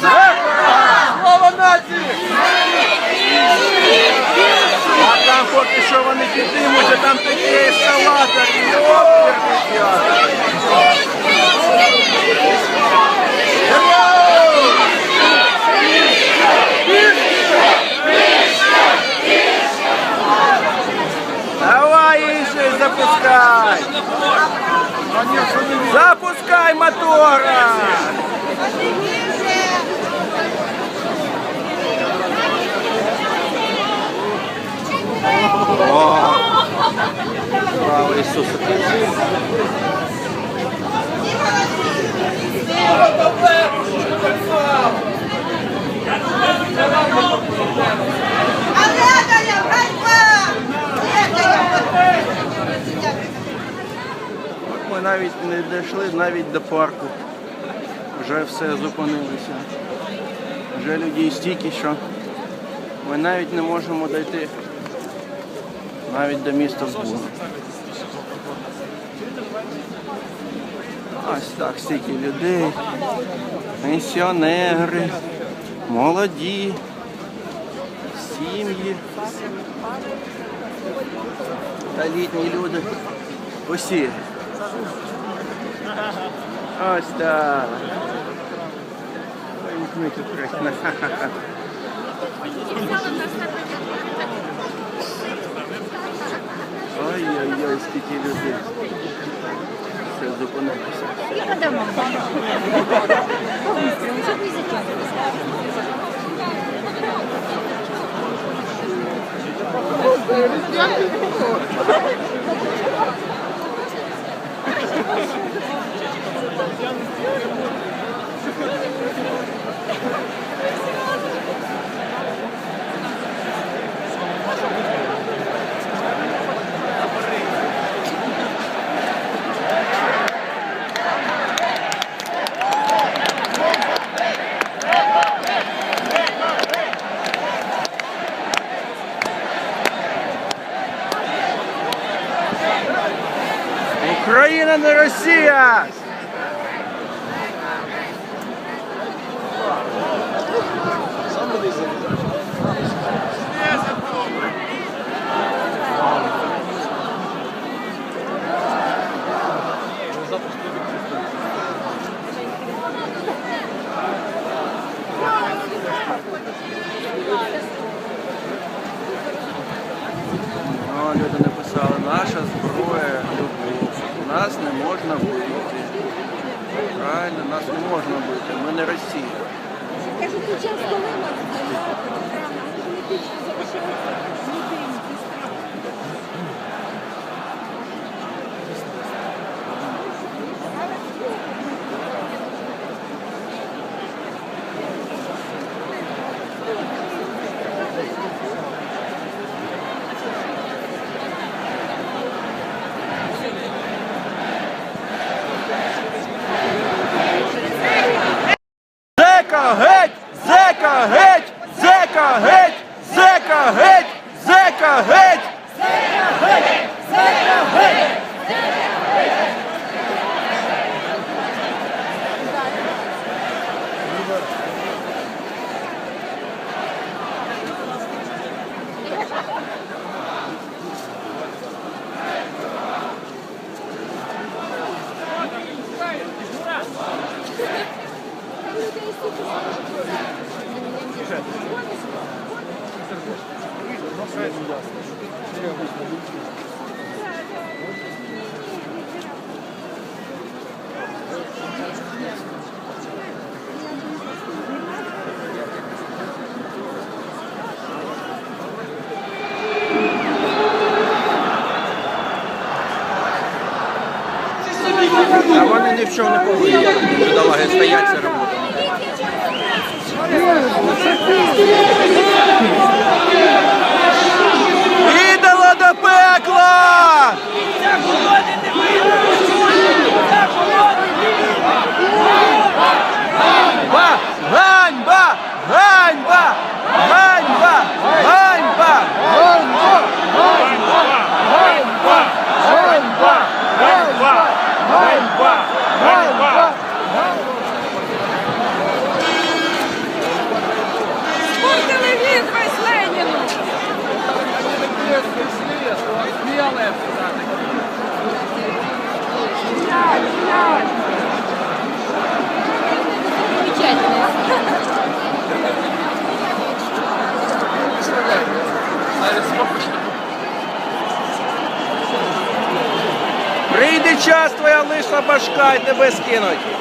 Слава нації! А там поки що вони підтримують, а там такі ескалатори. Давай інше запускай! Запускай мотора! Слава Ісусу Христу! Ми навіть не дійшли навіть до парку. Вже все зупинилося. Вже людей стільки, що ми навіть не можемо дійти навіть до міста Збуга. Ось так стільки людей, пенсіонери, молоді, сім'ї та літні люди. Усі. Ось так. Ai, ai, ai, speaking of this. Seus oponentes. Cada mão. Co wizycie? Не Росія. нічого не повинні. Люди стоять тебе скинуть.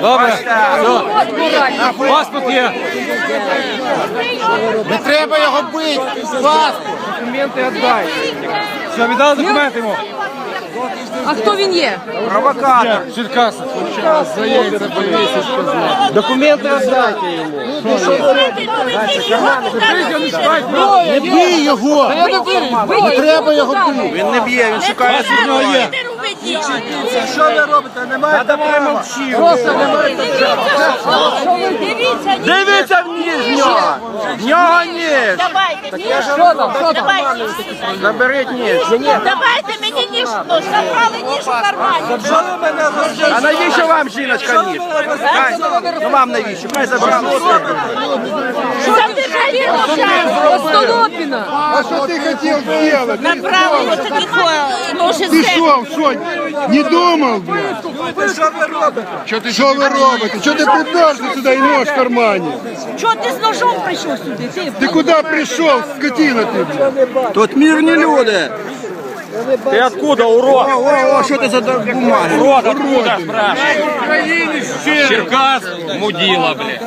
Добре. Паспорт є. Не треба його бити. Паспорт. Документи віддай. Все, віддали документи йому. А хто він є? Провокатор. Черкаса. Документи віддайте йому. Не бий його. Не треба його бити. Він не б'є, він шукає Паспорт є. Що ви робите? Немає давай мовчи. Дивіться, ні. Дивіться в ніж нього. В нього ніж. Давайте, ніж. Що там? Що там? Давайте. Заберіть ніж. Давайте мені ніж. Ну, забрали ніж у кармані. А навіщо вам жіночка ніж? Хай, ну вам навіщо? Хай забрали. Забирайте ножа. Остолопіна! А що ти хотів зробити? Направо таких ножи Ти що, що, не думав, блядь? Що ви робите? Що ви робите? Що ти приперся сюди і нож в кармані? Чого ти з ножом прийшов сюди? Ти куди прийшов, скотина ти. Тут мирні люди. Ти откуда, урод? О, о, о, що це за бумаги? Урод, откуда, спрашивай? Черкас, мудила, блядь.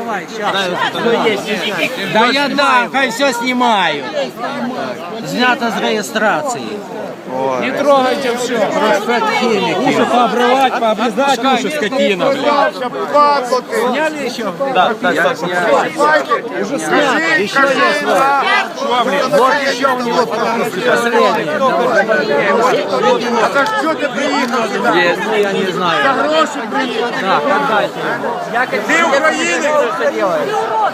Да я дам, хай все знімаю. Знято з реєстрації. Не трогайте все. Уши пообрывать, пообрезать уши, скотина, блядь. Сняли ще? Так, так, так. Уже снято. Еще есть вот. Вот еще у него последний. А так що ти приїхав сюди? Ну я не знаю. Так, отдайте ему. Ти українець?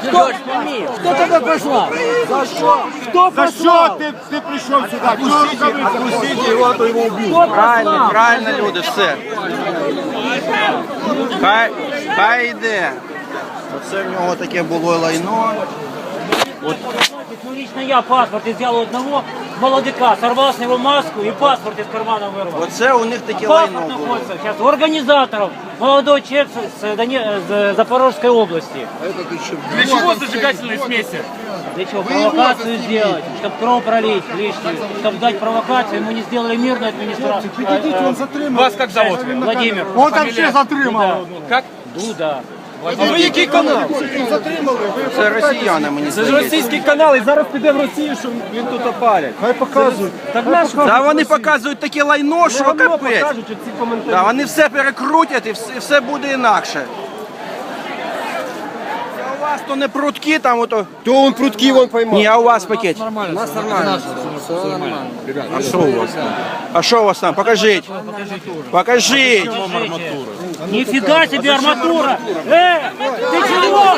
Кто, кто тебя послал? За что? Кто За що ти, ти прийшов сюди? Чого рукавиці? его, то его убил. Правильно, правильно, люди, все. Хай, хай йде. Оце в нього таке було лайно. Ну, лично я паспорт у одного молодика, сорвал с него маску и паспорт из кармана вырвал. Оце у них таке лайно Паспорт було. находится сейчас у организаторов. Молодой человек с, с Доне- с Запорожской области. Для чего зажигательные смеси? Для чего? Провокацию сделать, чтобы кровь пролить лишнюю, чтобы дать провокацию. Ему не сделали мирную администрацию. Вас как зовут? Владимир. Он там все затримав. Как? Дуда. А ви який канал? Це росіяни, мені Це ж російський канал, і зараз піде в Росію, що він тут опалять. Хай показують. Так наш Та вони показують таке лайно, що капець. покажуть оці коментарі. Та вони все перекрутять і все, все буде інакше. Вас то не прутки там ото. То он прутки вон поймав. Ні, а у вас пакет. У нас нормально. Все нормально. А що у вас там? А що у вас там? Покажіть. Покажіть. Нифига себе арматура! Э, ты чего?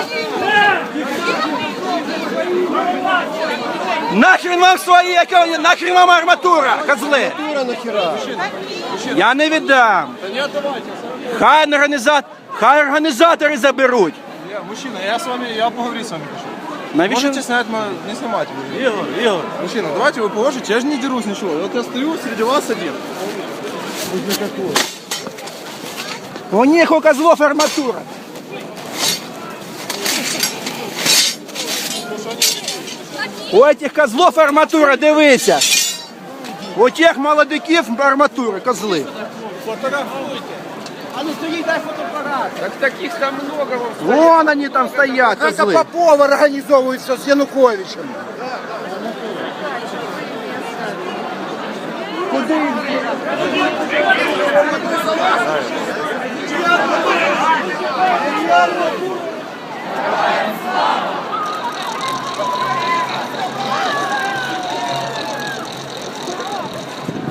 Нахрен вам свої, яке- нахрен вам арматура, козли. Я не віддам. Хай організатор, хай організатори заберуть. Мужчина, я с вами, я поговорю с вами хочу. Навіщо? Можете снять, мо- не снимать. Игорь, Игорь. Мужчина, давайте вы положите, я же не дерусь ничего. Вот я стою среди вас один. У них у козлов арматура. У этих козлов арматура, дивися. У тих молодиків арматура, козли. Так таких там много. Вон они там стоят, Це козли. Попов організовується з Януковичем.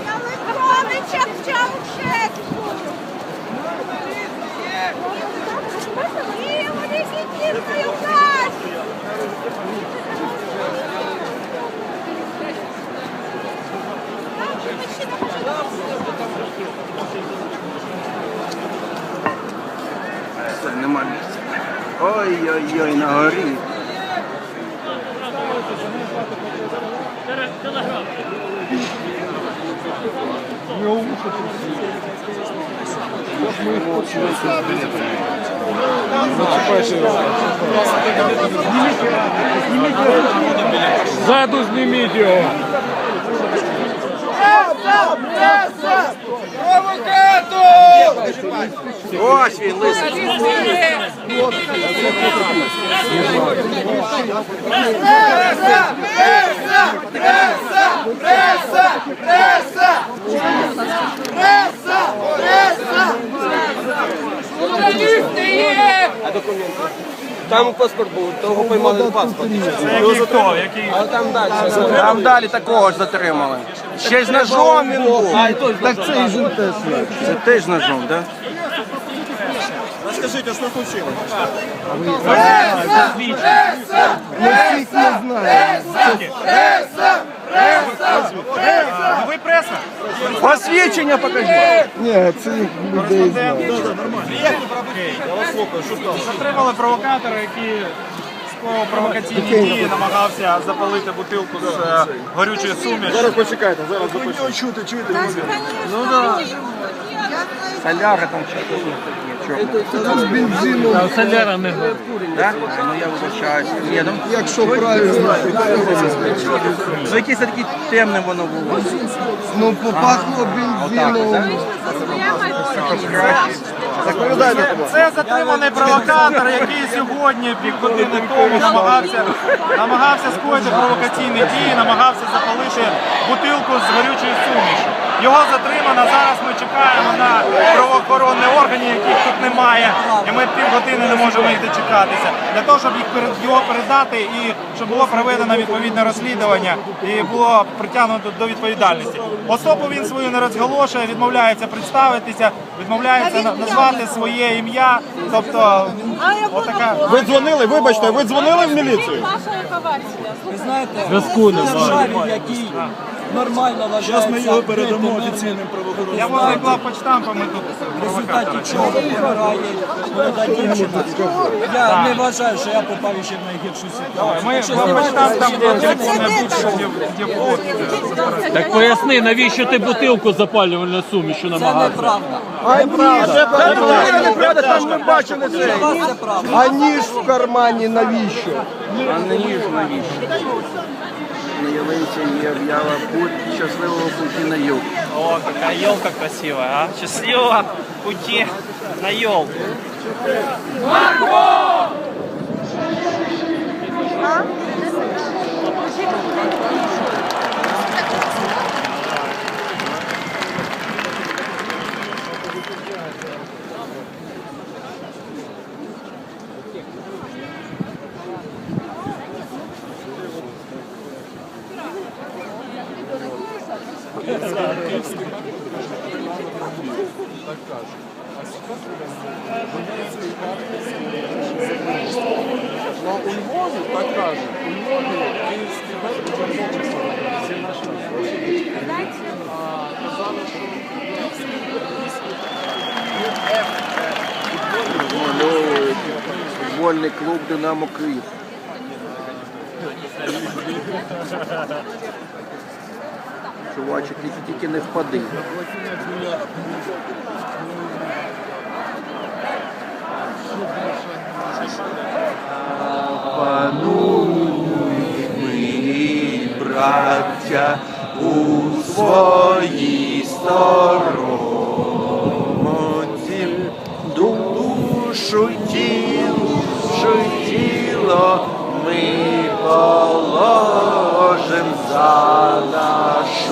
Януковича в Чаушеску. І легітимний указ. Все, нема місця. Ой-ой-ой, на горі. Ззаду зніміть його. Ось він, лисий. Там паспорт був, того поймали паспорт. А там далі. Там далі такого ж затримали. Ще й з ножом він був. Так це і жінтес. Це теж з ножом, так? Расскажите, что случилось? Ви преса? Посвідчення покажіть. Ні, це людей знає. Затримали провокатора, який скоїв провокаційні дії, намагався запалити бутилку з е, горючою сумішю. Зараз почекайте, зараз запишу. чути, чуєте? Ну да. Соляра там чи Бензину, Соляра не Да? Ну я вибачаюся. Ні, ну, якщо правильно. ну якесь таке темне воно було. Ну, попахло бензином. Це затриманий провокатор, який сьогодні півгодини тому намагався, намагався скоїти провокаційні дії, намагався запалити бутилку з горючою сумішю. Його затримано. Зараз ми чекаємо на органи, яких тут немає. І ми півгодини не можемо їх дочекатися. Для того, щоб їх перед- його передати і щоб було проведено відповідне розслідування і було притягнуто до відповідальності. Особу він свою не розголошує, відмовляється представитися, відмовляється назвати своє ім'я. Тобто, отака. Ви дзвонили, вибачте, ви дзвонили в міліцію? Ваша яка версія? Зв'язку немає. Нормально вважається. Зараз ми його передамо офіційним правоохоронним. Я возле главпочтампа ми тут В результаті чого помирає молода дівчина. Я не вважаю, що я попав ще в найгіршу ситуацію. Ми Якщо главпочтамп там де телефонне. Так поясни, навіщо ти бутилку запалювальної суміші Це намагався? неправда. А ні, неправда, там ми бачили це. Це. А ніж в кармані навіщо? А не ніж навіщо? Ялинці є об'ява путь щасливого пути на юг. О, какая елка красивая, а? Счастливого пути на елку. Розмальовують футбольний клуб Динамо Київ. Чуваче, тільки, тільки не впади. Пануй ми, браття, у своїй сторонці, душу тіло, душу тіло ми положим за нашу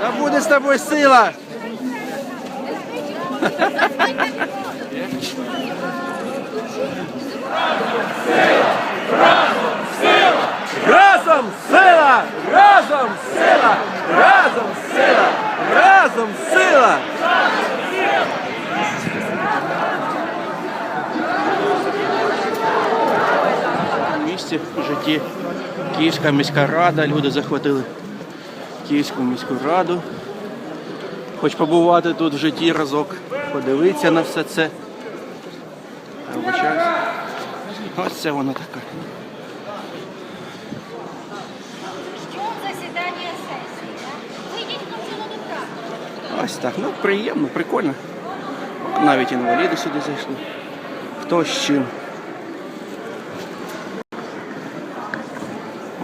Да буде з тобою сила! Разом сила! Разом сила! Разом сила! Разом сила! В місті в житті Київська міська рада, люди захватили Київську міську раду. Хоч побувати тут в житті разок, подивитися на все це. Ось це вона така. Ось так. Ну, приємно, прикольно. Навіть інваліди сюди зайшли. Хто з чим.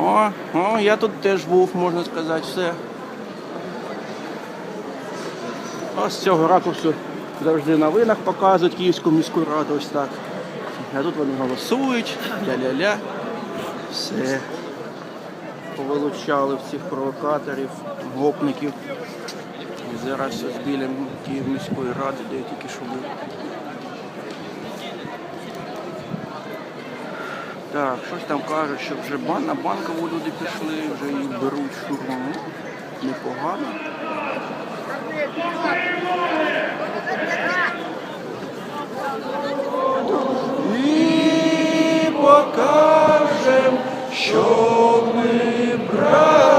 О, о, я тут теж був, можна сказати, все. Ось з цього ракурсу завжди на новинах показують Київську міську раду, ось так. А тут вони голосують, ля-ля-ля. Все. Повилучали всіх провокаторів, гопників. Зараз біля Київ міської ради, де я тільки що був. Так, щось там кажуть, що вже бан на банкову люди пішли, вже їх беруть штурмом. Непогано. і покажем, що ми браття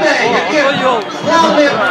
Bey,